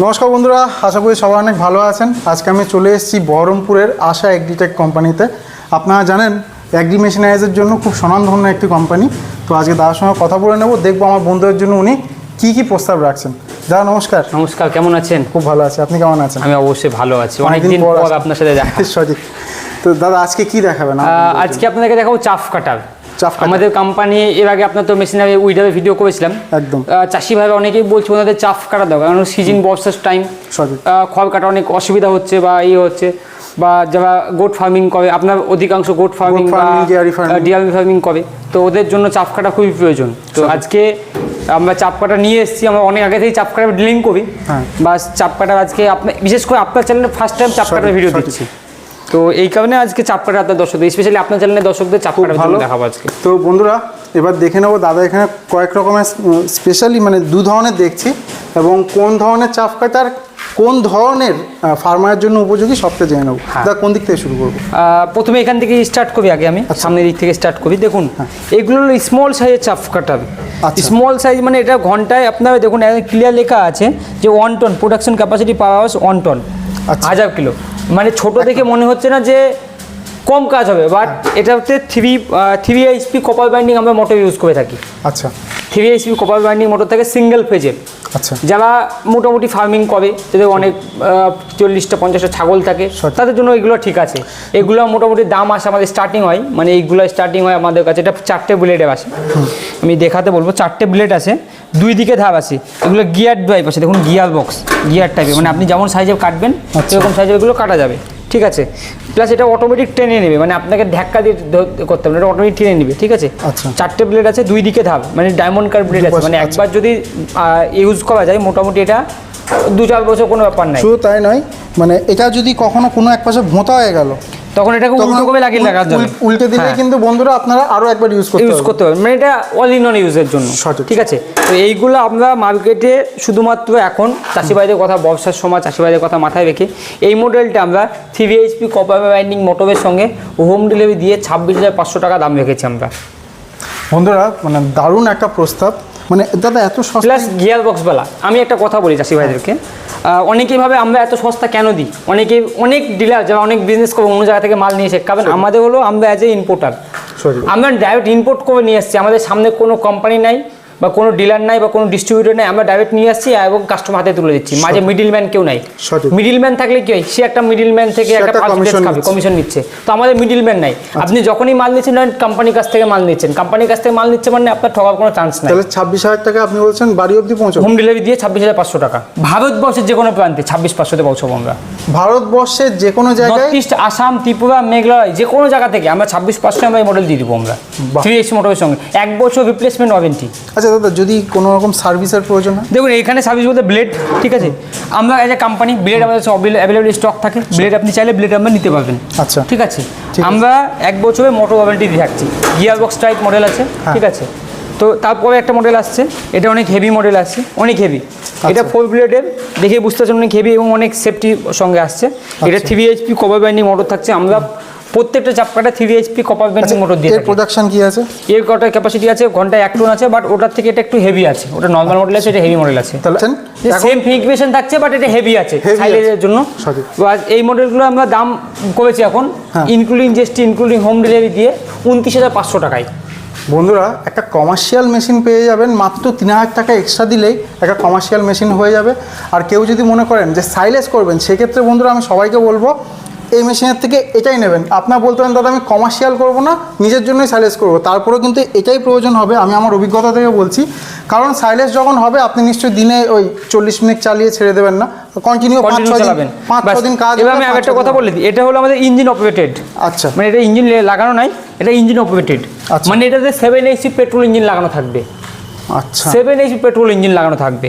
নমস্কার বন্ধুরা আশা করি সবাই অনেক ভালো আছেন। আজকে আমি চলে এসেছি বহরমপুরের আশা এগ্রিটেক কোম্পানিতে। আপনারা জানেন অ্যাগ্রি মেশিনাইজের জন্য খুব স্বনামধন্য একটি কোম্পানি। তো আজকে দাদার সঙ্গে কথা বলে নেব দেখব আমার বন্ধুদের জন্য উনি কী কী প্রস্তাব রাখছেন। দাদা নমস্কার। নমস্কার কেমন আছেন? খুব ভালো আছে আপনি কেমন আছেন? আমি অবশ্যই ভালো আছি। অনেকদিন পর আপনার সাথে দেখা। সঠিক। তো দাদা আজকে কি দেখাবেন? আজকে আপনাদেরকে দেখাবো চাফ চাফ কাটার। আমাদের কোম্পানি এর আগে আপনার তো মেশিনারি উইডারে ভিডিও করেছিলাম। একদম। চাষি ভাইরা অনেকেই বলছে ওনাদের চাফ কাটা দাও কারণ সিজন বর্ষার টাইম খড় কাটা অনেক অসুবিধা হচ্ছে বা ইয়ে হচ্ছে বা যারা গোট ফার্মিং করে আপনার অধিকাংশ গোট ফার্মিং বা ডিয়ারি ফার্মিং করে। তো ওদের জন্য চাপ কাটা খুবই প্রয়োজন। তো আজকে আমরা চাপ কাটা নিয়ে এসেছি আমরা অনেক আগে থেকে চাপ কাটা ডিলিং করি। হ্যাঁ। বা চাপ কাটার আজকে আপনার বিশেষ করে আপনার চ্যানেলে ফার্স্ট টাইম চাপ কাটার ভিডিও। দিচ্ছি তো এই কারণে আজকে চাপ কাটা আপনার দর্শকদের স্পেশালি আপনার চ্যানেলের দর্শকদের চাপ কাটার ভালো। দেখাবো আজকে তো বন্ধুরা এবার দেখে নেব দাদা এখানে কয়েক রকমের স্পেশালি মানে দু ধরনের দেখছি এবং কোন ধরনের চাপ কাটার কোন ধরনের ফার্মারের জন্য উপযোগী সবটা জেনে নেব হ্যাঁ। দাদা কোন দিক থেকে শুরু করব প্রথমে এখান থেকে স্টার্ট করি আগে আমি আচ্ছা। সামনের দিক থেকে স্টার্ট করি দেখুন এগুলো হলো স্মল সাইজের চাপ কাটার আচ্ছা। স্মল সাইজ মানে এটা ঘন্টায় আপনার দেখুন ক্লিয়ার লেখা আছে যে one ton production capacity house one ton. হাজার কিলো মানে ছোট দেখে মনে হচ্ছে না যে কম কাজ হবে বাট এটা এটাতে three three HP copper binding আমরা মোটর ইউজ করে থাকি। আচ্ছা। Three HP copper binding motor থাকে সিঙ্গেল ফেজের যারা মোটামুটি ফার্মিং করে যাদের অনেক চল্লিশটা পঞ্চাশটা ছাগল থাকে। তাদের জন্য এগুলো ঠিক আছে। এগুলো মোটামুটি দাম আসে আমাদের স্টার্টিং হয় মানে এইগুলো স্টার্টিং হয় আমাদের কাছে। এটা চারটে ব্লেডে আসে। আমি দেখাতে বলব চারটে ব্লেড আছে দুই দিকে ধাপ আছে এগুলো গিয়ার ড্রাইভ আছে দেখুন গিয়ার বক্স গিয়ার টাইপের মানে আপনি যেমন সাইজে কাটবেন আচ্ছা। সেরকম সাইজে এগুলো কাটা যাবে। ঠিক আছে প্লাস এটা অটোমেটিক টেনে নেবে মানে আপনাকে ধাক্কা দিয়ে করতে হবে না, এটা অটোমেটিক টেনে নেবে ঠিক আছে আচ্ছা। চারটে ব্লেড আছে দুই দিকে ধাপ মানে ডায়মন্ড কার ব্লেড আছে মানে আচ্ছা। একবার যদি ইউজ করা যায় মোটামুটি এটা দু চার বছর কোনো ব্যাপার নাই শুধু তাই নয় মানে এটা যদি কখনো কোনো এক পাশে ভোঁতা হয়ে গেল তখন এটাকে উল্টো করে লাগিয়ে উল- লাগা যাবে উল্টে দিলে হ্যাঁ। কিন্তু বন্ধুরা আপনারা আরও একবার ইউজ করতে ইউজ করতে পারবেন মানে এটা অল ইন অন ইউজের জন্য। সঠিক। ঠিক আছে? তো এইগুলো আমরা মার্কেটে শুধুমাত্র এখন চাষিবাইদের কথা ব্যবসার সময় চাষিবাইদের কথা মাথায় রেখে এই মডেলটা আমরা থ্রি এইচপি কপার বাইন্ডিং মোটরের সঙ্গে হোম ডেলিভারি দিয়ে ছাব্বিশ হাজার পাঁচশো টাকা দাম রেখেছি আমরা। বন্ধুরা মানে দারুণ একটা প্রস্তাব। মানে দাদা এত সস্তা প্লাস গিয়ার বক্স বলা। আমি একটা কথা বলি চাষি ভাইদেরকে। অনেকেই ভাবে আমরা এত সস্তা কেন দিই? অনেকে অনেক ডিলার যারা অনেক বিজনেস করে অন্য জায়গা থেকে মাল নিয়েছে কারণ আমাদের হলো আমরা অ্যাজ এ ইম্পোর্টার সরি আমরা ডাইরেক্ট ইম্পোর্ট করে নিয়ে এসেছি। আমাদের সামনে কোনো কোম্পানি নাই। বা কোনো ডিলার নাই বা কোনো ডিস্ট্রিবিউটর নাই আমরা ডাইরেক্ট নিয়ে আসছি এবং কাস্টমার হাতে তুলে দিচ্ছি। মাঝে মিডিল ম্যান কেউ নাই। সঠিক। মিডিল ম্যান থাকলে কি হয়? সে একটা মিডিল ম্যান থেকে একটা কমিশন নিচ্ছে। তো আমাদের মিডিল ম্যান নাই আপনি যখনই মাল নিচ্ছেন কোম্পানির কাছ থেকে মাল নিচ্ছেন। কোম্পানির কাছ থেকে মাল নিচ্ছে মানে আপনার ঠকার কোনো চান্স নাই। তাহলে ছাব্বিশ হাজার টাকা আপনি বলছেন বাড়ি অবধি পৌঁছাবো। হোম ডেলিভারি দিয়ে ছাব্বিশ হাজার পাঁচশো টাকা। ভারতবর্ষের যে কোনো প্রান্তে ছাব্বিশ পাঁচশোতে পৌঁছাবো আমরা। ভারতবর্ষের যে কোনো জায়গায় ইস্ট আসাম ত্রিপুরা মেঘালয় যে কোনো জায়গা থেকে আমরা ছাব্বিশ পাঁচশো আমরা এই মডেল দিয়ে দেবো আমরা। থ্রি এক্স মোটরের সঙ্গে। এক বছর রিপ্লেসমেন্ট ওয়ারেন্টি আচ্ছা দাদা যদি কোনো রকম সার্ভিসের প্রয়োজন হয়? দেখুন এখানে সার্ভিস বলতে ব্লেড ঠিক আছে? আমরা এজ এ কোম্পানি ব্লেড আমাদের অ্যাভেলেবল স্টক থাকে। ব্লেড আপনি চাইলে ব্লেড আমরা নিতে পারবেন। আচ্ছা। ঠিক আছে? আমরা এক বছরের মোটর ওয়ারেন্টি দিয়ে থাকছি। গিয়ার বক্স টাইপ মডেল আছে। হ্যাঁ। ঠিক আছে? তো তারপরে একটা মডেল আসছে। এটা অনেক হেভি মডেল আসছে অনেক হেভি আচ্ছা। এটা ফোর ব্লেডের দেখে বুঝতে পারছেন অনেক হেভি এবং অনেক সেফটি সঙ্গে আসছে। এটা আচ্ছা। Three HP copper binding motor থাকছে। আমরা প্রত্যেকটা চাপকাটা three HP copper binding motor দিয়ে এর প্রোডাকশন কি আছে? এর কটার ক্যাপাসিটি আছে ঘন্টায় এক টন আছে বাট ওটার থেকে এটা একটু হেভি আছে। ওটা নর্মাল মডেল আছে এটা হেভি মডেল আছে। সেম ফিগমেশন থাকছে বাট এটা হেভি আছে সাইলেজের জন্য। এই মডেলগুলো আমরা দাম করেছি এখন। Including GST including home delivery দিয়ে উনত্রিশ হাজার পাঁচশো টাকায়। বন্ধুরা, একটা কমার্শিয়াল মেশিন পেয়ে যাবেন, মাত্র তিন হাজার টাকা এক্সট্রা দিলেই একটা কমার্শিয়াল মেশিন হয়ে যাবে। আর কেউ যদি মনে করেন যে সাইলেস করবেন, সেক্ষেত্রে বন্ধুরা আমি সবাইকে বলব এই মেশিনের থেকে এটাই নেবেন। আপনার বলতে পারেন দাদা আমি কমার্শিয়াল করব না নিজের জন্যই সাইলেস করব। তারপরেও কিন্তু এটাই প্রয়োজন হবে আমি আমার অভিজ্ঞতা থেকে বলছি। কারণ সাইলেজ যখন হবে আপনি নিশ্চয়ই দিনে ওই চল্লিশ মিনিট চালিয়ে ছেড়ে দেবেন না। কন্টিনিউ পাঁচ ছয় দিন পাঁচ ব্যাস। ছ দিন কাজ এবার আমি একটা কথা বলে দিই এটা হলো আমাদের ইঞ্জিন অপারেটেড আচ্ছা। মানে এটা ইঞ্জিন লাগানো নাই এটা ইঞ্জিন অপারেটেড আচ্ছা। মানে এটাতে সেভেন এইচপি পেট্রোল ইঞ্জিন লাগানো থাকবে। আচ্ছা সেভেন এইচ পেট্রোল ইঞ্জিন লাগানো থাকবে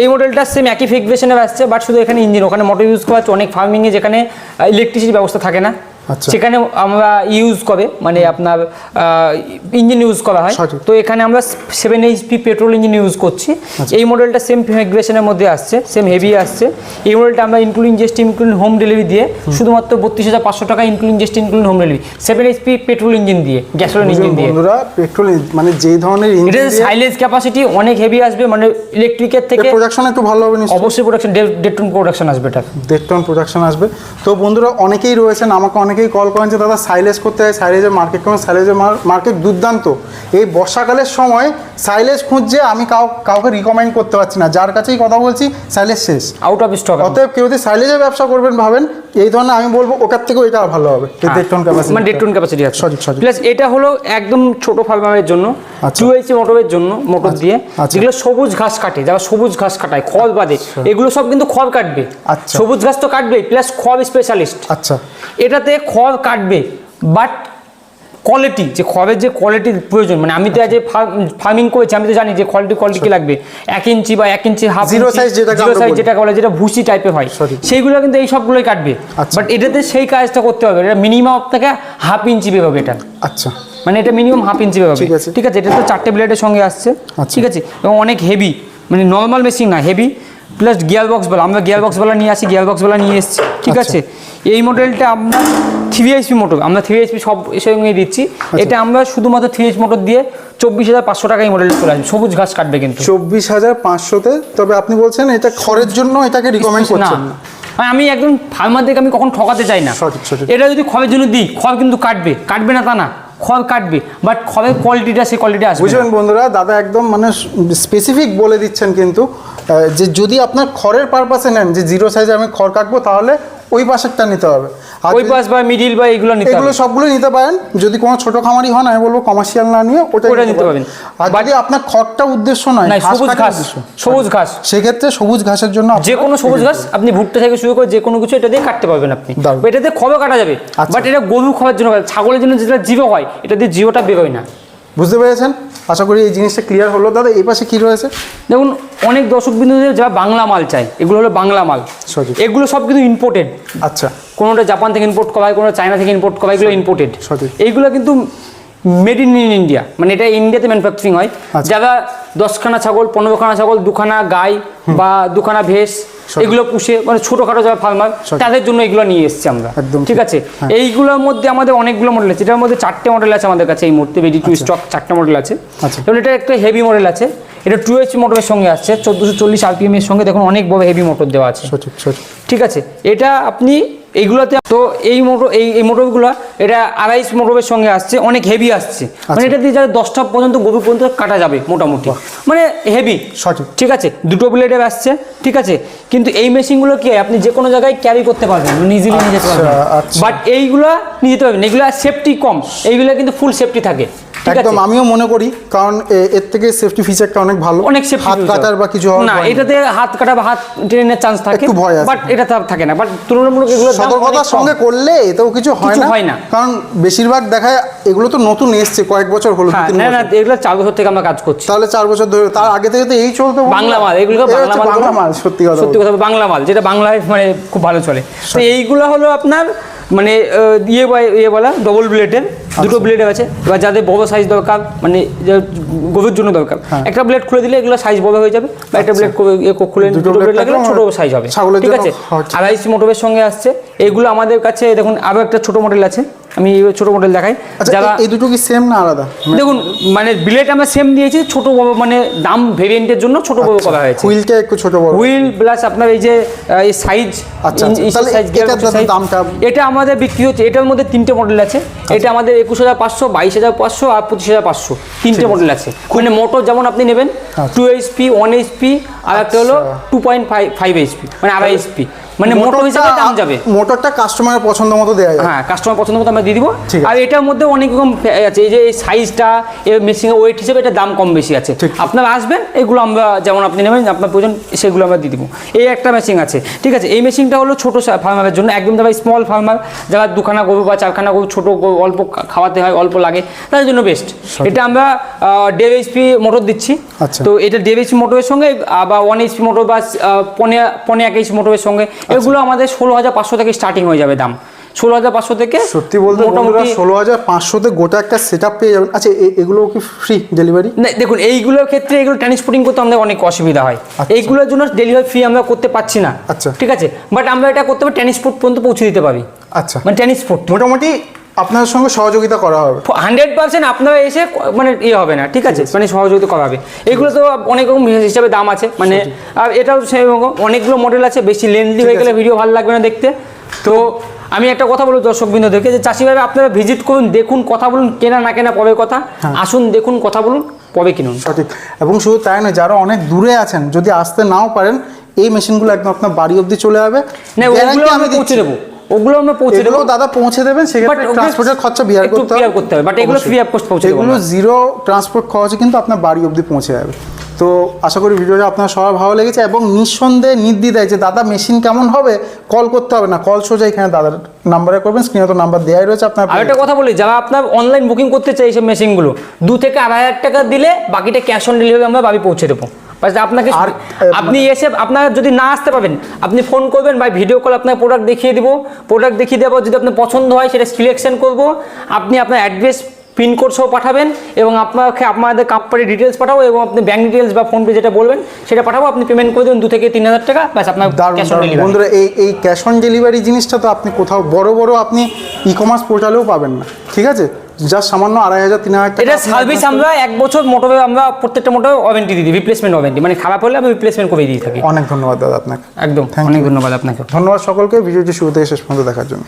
এই মডেলটা সেম একই ফিগ্রেশনে আসছে বাট শুধু এখানে ইঞ্জিন ওখানে মোটর ইউজ করা হচ্ছে, অনেক ফার্মিংয়ে যেখানে ইলেকট্রিসিটির ব্যবস্থা থাকে না। সেখানে আমরা ইউজ করে মানে আপনার ইঞ্জিন ইউজ করা হয়। তো এখানে আমরা seven HP petrol engine use করছি। আচ্ছা। এই মডেলটা সেম ফিগ্রেশনের মধ্যে আসছে সেম হেভি আসছে। এই মডেলটা আমরা including GST including home delivery দিয়ে শুধুমাত্র বত্রিশ হাজার পাঁচশো টাকা including GST including home delivery seven HP petrol engine দিয়ে গ্যাসোলিন ইঞ্জিন দিয়ে। বন্ধুরা পেট্রোল মানে যেই ধরনের ইঞ্জিন সাইলেজ ক্যাপাসিটি অনেক হেভি আসবে মানে ইলেকট্রিকের থেকে প্রোডাকশন একটু ভালো হবে অবশ্যই প্রোডাকশন দেড় টন প্রোডাকশন আসবে এটা দেড় টন প্রোডাকশন আসবে। তো বন্ধুরা অনেকেই রয়েছেন আমাকে অনেকেই কল করেন যে দাদা সাইলেজ করতে হয় সাইলেজের মার্কেট কেমন? সাইলেজের মার্কেট দুর্দান্ত। এই বর্ষাকালের সময় সাইলেজ খুঁজছে আমি কাউ কাউকে রিকমেন্ড করতে পারছি না। যার কাছেই কথা বলছি সাইলেজ শেষ। আউট অফ স্টক অতএব কেউ যদি সাইলেজের ব্যবসা করবেন ভাবেন এই ধরনের আমি বলব ওটার থেকেও এটা ভালো হবে। এই টন ক্যাপাসিটি মানে ক্যাপাসিটি আছে। সঠিক, সঠিক। প্লাস এটা হলো একদম ছোট ফার্মারের জন্য আচ্ছা। টু এইচি মোটরের জন্য মোটর দিয়ে আচ্ছা। যেগুলো সবুজ ঘাস কাটে যারা সবুজ ঘাস কাটায় খড় বাদে এগুলো সব কিন্তু খড় কাটবে। আচ্ছা। সবুজ ঘাস তো কাটবে প্লাস খড় স্পেশালিস্ট আচ্ছা। এটাতে খড় কাটবে বাট কোয়ালিটি যে খড়ের যে কোয়ালিটির প্রয়োজন মানে আমি তো আজ ফার্মিং করেছি আমি তো জানি যে কোয়ালিটি কোয়ালিটি কি লাগবে। এক ইঞ্চি বা এক ইঞ্চি হাফ জিরো সাইজ যেটা জিরো সাইজ যেটা বলে। যেটা ভুসি টাইপের হয়। সেইগুলো কিন্তু এই সবগুলোই কাটবে। আচ্ছা। বাট এটাতে সেই কাজটা করতে হবে এটা মিনিমাম আপনাকে হাফ ইঞ্চি বেরোবে এটা। আচ্ছা। মানে এটা মিনিমাম হাফ ইঞ্চি বেরোবে। ঠিক আছে। ঠিক আছে এটা তো চারটে ব্লেডের সঙ্গে আসছে। আচ্ছা। ঠিক আছে এবং অনেক হেভি মানে নর্মাল মেশিন না হেভি প্লাস গিয়ার বক্স বলা আমরা গিয়ার বক্স বলা নিয়ে আসি গিয়ার বক্স বলা নিয়ে এসেছি ঠিক আচ্ছা। আছে এই মডেলটা আমরা থ্রি এইচপি মোটর আমরা থ্রি এইচপি সব সঙ্গে দিচ্ছি আচ্ছা। এটা আমরা শুধুমাত্র থ্রি এইচ মোটর দিয়ে চব্বিশ হাজার পাঁচশো টাকা এই মডেলটা চলে আসবে সবুজ ঘাস কাটবে কিন্তু চব্বিশ হাজার পাঁচশোতে তবে আপনি বলছেন এটা খড়ের জন্য এটাকে রিকমেন্ড করছেন না আমি একদম ফার্মারদেরকে আমি কখন ঠকাতে চাই না। এটা যদি খড়ের জন্য দিই খড় কিন্তু কাটবে কাটবে না তা না খড় কাটবে বাট খড়ের কোয়ালিটিটা সেই কোয়ালিটি আসবে। বুঝলেন বন্ধুরা দাদা একদম মানে স্পেসিফিক বলে দিচ্ছেন কিন্তু যে যদি আপনার খড়ের পারপাসে নেন যে জিরো সাইজে আমি খড় কাটবো তাহলে ওই পাশেরটা নিতে হবে। আর ওই পাশ বা মিডিল বা এগুলো নিতে এগুলো সবগুলো নিতে পারেন। যদি কোনো ছোট খামারি হন আমি বলব কমার্শিয়াল না নিয়ে ওটা ওটা নিতে পারবেন। আর যদি আপনার খড়টা উদ্দেশ্য নয় সবুজ ঘাস সবুজ ঘাস। সেক্ষেত্রে সবুজ ঘাসের জন্য যে কোনো সবুজ ঘাস আপনি ভুট্টা থেকে শুরু করে যে কোনো কিছু এটা দিয়ে কাটতে পারবেন আপনি। দারুণ। বা এটাতে খবর কাটা যাবে। আচ্ছা। বাট এটা গরু খাওয়ার জন্য ছাগলের জন্য যেটা জিরো হয় এটা দিয়ে জিরোটা বেরোয় না। বুঝতে পেরেছেন? আশা করি এই জিনিসটা ক্লিয়ার হলো। দাদা এই পাশে কি রয়েছে? দেখুন অনেক দর্শক বিন্দু যারা বাংলা মাল চাই এগুলো হলো বাংলা মাল। সঠিক। এগুলো সব কিন্তু ইম্পোর্টেড আচ্ছা। কোনোটা জাপান থেকে ইম্পোর্ট করা হয় কোনোটা চায়না থেকে ইম্পোর্ট করা হয় এগুলো ইম্পোর্টেড সঠিক। এইগুলো কিন্তু মেড ইন ইন ইন্ডিয়া মানে এটা ইন্ডিয়াতে ম্যানুফ্যাকচারিং হয়। আচ্ছা। যারা দশখানা ছাগল পনেরোখানা ছাগল দুখানা গাই বা দুখানা ভেস এগুলো পুষে মানে ছোটোখাটো যারা ফার্মার তাদের জন্য এগুলো নিয়ে এসেছি আমরা। একদম ঠিক। আছে? হ্যাঁ। এইগুলোর মধ্যে আমাদের অনেকগুলো মডেল আছে। এটার মধ্যে চারটে মডেল আছে আমাদের কাছে এই মুহূর্তে। রেডি টু স্টক চারটে মডেল আছে। আচ্ছা। এবং এটা একটা হেভি মডেল আছে। এটা টু এইচ মোটরের সঙ্গে আসছে। চোদ্দোশো চল্লিশ আরপিএম এর সঙ্গে দেখুন অনেক বড় হেভি মোটর দেওয়া আছে। ঠিক আছে? এটা আপনি এইগুলোতে তো এই মোটর এই এই মোটরগুলো এটা আড়াইশ মোটরের সঙ্গে আসছে অনেক হেভি আসছে। মানে এটা দিয়ে যারা দশটা পর্যন্ত গভীর পর্যন্ত কাটা যাবে মোটামুটি। মানে হেভি সঠিক। ঠিক আছে? দুটো ব্লেডের আসছে ঠিক আছে? কিন্তু এই মেশিনগুলো কি আপনি যে কোনো জায়গায় ক্যারি করতে পারবেন ইজিলি নিয়ে যেতে পারবেন। আচ্ছা, আচ্ছা। বাট এইগুলো নিয়ে যেতে পারবেন। এগুলো সেফটি কম। এইগুলো কিন্তু ফুল সেফটি থাকে। একদম আমিও মনে করি কারণ এর থেকে সেফটি ফিচারটা অনেক ভালো। অনেক সেফটি হাত কাটার বা কিছু না এটাতে হাত কাটা বা হাত টেনের চান্স থাকে একটু ভয় আছে। বাট এটা তো থাকে না বাট তুলনামূলক এগুলো সতর্কতার সঙ্গে করলে এতেও কিছু হয় না হয় না। কারণ বেশিরভাগ দেখায় এগুলো তো নতুন এসছে কয়েক বছর হলো হ্যাঁ না না এগুলো চার বছর থেকে আমরা কাজ করছি। তাহলে চার বছর ধরে তার আগে থেকে তো এই চলতো বাংলা মাল এগুলো বাংলা মাল বাংলা মাল সত্যি কথা সত্যি কথা বাংলা মাল যেটা বাংলায় মানে খুব ভালো চলে। তো এইগুলো হলো আপনার মানে ইয়ে ইয়ে বলা ডবল ব্লেডের দুটো ব্লেড আছে। এবার যাদের বড় সাইজ দরকার মানে গভীর জন্য দরকার হ্যাঁ। একটা ব্লেড খুলে দিলে এগুলো সাইজ বড় হয়ে যাবে বা একটা ব্লেড খুলে দুটো ব্লেড লাগলে ছোট সাইজ হবে। ঠিক আছে। আড়াইশ মোটরের সঙ্গে আসছে। এগুলো আমাদের কাছে দেখুন আরও একটা ছোট মডেল আছে। আমি ছোট মডেল দেখাই। আচ্ছা যারা এই- দুটো কি সেম না আলাদা? দেখুন মানে বিলেট আমরা সেম দিয়েছি ছোট বড় মানে দাম ভেরিয়েন্টের জন্য ছোট বড় করা হয়েছে। হুইলটা একটু ছোট বড়। হুইল প্লাস আপনার এই যে এই সাইজ আচ্ছা, আচ্ছা। এটা আমাদের বিক্রি হচ্ছে এটার মধ্যে তিনটে মডেল আছে। এটা আমাদের একুশ হাজার পাঁচশো বাইশ হাজার পাঁচশো আর পঁচিশ হাজার পাঁচশো। তিনটে মডেল আছে। মানে মোটর যেমন আপনি নেবেন টু এইচপি ওয়ান এইচপি আর একটা হলো আচ্ছা। Two point five five HP মানে আড়াই এইচপি মানে মোটর হিসাবে দাম যাবে। মোটরটা কাস্টমারের পছন্দ মতো দেওয়া যায় হ্যাঁ কাস্টমার পছন্দ মতো আমরা দিয়ে দিব। আর এটার মধ্যে অনেক রকম আছে এই যে এই সাইজটা এর মেশিনের ওয়েট হিসেবে এটা দাম কম বেশি আছে। আপনারা আসবেন এগুলো আমরা যেমন আপনি নেবেন আপনার প্রয়োজন সেগুলো আমরা দিয়ে দিব। এই একটা মেশিন আছে ঠিক আছে? এই মেশিনটা হলো ছোটো ফার্মারের জন্য একদম যারা স্মল ফার্মার যারা দুখানা গরু বা চারখানা গরু ছোটো অল্প খাওয়াতে হয় অল্প লাগে তাদের জন্য বেস্ট এটা আমরা ডেভ এইচপি মোটর দিচ্ছি। আচ্ছা। তো এটা ডেভ এইচপি মোটরের সঙ্গে বা ওয়ান এইচপি মোটর বা পনে পনে এক এইচ মোটরের সঙ্গে। এগুলো আমাদের ষোলো হাজার পাঁচশো থেকে স্টার্টিং হয়ে যাবে দাম। ষোলো হাজার পাঁচশো থেকে সত্যি বলতে মোটামুটি ষোলো হাজার পাঁচশোতে গোটা একটা সেট আপ পেয়ে যাবেন। আচ্ছা এগুলো কি ফ্রি ডেলিভারি না দেখুন এইগুলোর ক্ষেত্রে এগুলো ট্রান্সপোর্টিং করতে আমাদের অনেক অসুবিধা হয়। আচ্ছা। এইগুলোর জন্য ডেলিভারি ফ্রি আমরা করতে পারছি না। আচ্ছা। ঠিক আছে? বাট আমরা এটা করতে পারি ট্রান্সপোর্ট পর্যন্ত পৌঁছে দিতে পারি। আচ্ছা। মানে ট্রান্সপোর্ট মোটামুটি আপনার সঙ্গে সহযোগিতা করা হবে। হান্ড্রেড পার্সেন্ট আপনারা এসে মানে ইয়ে হবে না ঠিক আছে? মানে সহযোগিতা করা হবে। এগুলো তো অনেক রকম হিসাবে দাম আছে মানে আর এটাও সেরকম অনেকগুলো মডেল আছে বেশি লেন্দি হয়ে গেলে ভিডিও ভালো লাগবে না দেখতে। তো আমি একটা কথা বলব দর্শক বিন্দুদেরকে যে চাষি ভাই আপনারা ভিজিট করুন দেখুন কথা বলুন কেনা না কেনা পরে কথা। আসুন দেখুন কথা বলুন কবে কিনুন। সঠিক। এবং শুধু তাই নয় যারা অনেক দূরে আছেন যদি আসতে নাও পারেন এই মেশিনগুলো একদম আপনার বাড়ি অবধি চলে যাবে। না ওগুলো আমি। পৌঁছে দেবো। ওগুলো আমরা পৌঁছে দেবো। দাদা পৌঁছে দেবেন সেক্ষেত্রে ট্রান্সপোর্টের খরচা বিয়ার করতে bear করতে হবে, but এগুলো free of cost পৌঁছে এগুলো জিরো ট্রান্সপোর্ট খরচে কিন্তু আপনার বাড়ি অবধি পৌঁছে যাবে। তো আশা করি ভিডিওটা আপনার সবার ভালো লেগেছে এবং নিঃসন্দেহে নির্দ্বিধায় যে দাদা মেশিন কেমন হবে কল করতে হবে না। কল সোজা এখানে দাদার নাম্বারে করবেন স্ক্রিনে তো নাম্বার দেওয়াই রয়েছে আপনার আর একটা কথা বলি যারা আপনার অনলাইন বুকিং করতে চাই এইসব মেশিনগুলো দু থেকে আড়াই হাজার টাকা দিলে বাকিটা ক্যাশ অন ডেলিভারি আমরা বাড়ি পৌঁছে দেবো। আপনাকে আপনি এসে আপনার যদি না আসতে পারবেন আপনি ফোন করবেন বা ভিডিও কল আপনার প্রোডাক্ট দেখিয়ে দিব। প্রোডাক্ট দেখিয়ে দেবো যদি আপনার পছন্দ হয় সেটা সিলেকশন করব। আপনি আপনার অ্যাড্রেস পিনকোড সহ পাঠাবেন এবং আপনাকে আপনাদের কোম্পানির ডিটেলস পাঠাবো এবং আপনি ব্যাঙ্ক ডিটেলস বা ফোনপে যেটা বলবেন সেটা পাঠাবো। আপনি পেমেন্ট করে দেবেন দু থেকে তিন হাজার টাকা ব্যাস আপনার ক্যাশ অন ডেলিভারি বন্ধুরা এই এই ক্যাশ অন ডেলিভারি জিনিসটা তো আপনি কোথাও বড় বড় আপনি ই কমার্স পোর্টালেও পাবেন না ঠিক আছে? জাস্ট সামান্য আড়াই হাজার তিন হাজার এটা সার্ভিস আমরা এক বছর মোটরে আমরা প্রত্যেকটা মোটরে ওয়ারেন্টি দিই রিপ্লেসমেন্ট ওয়ারেন্টি মানে খারাপ হলে আমি রিপ্লেসমেন্ট করে দিয়ে থাকি। অনেক ধন্যবাদ দাদা আপনাকে। একদম অনেক ধন্যবাদ আপনাকে। ধন্যবাদ সকলকে ভিডিওটি শুরু থেকে শেষ পর্যন্ত দেখার জন্য।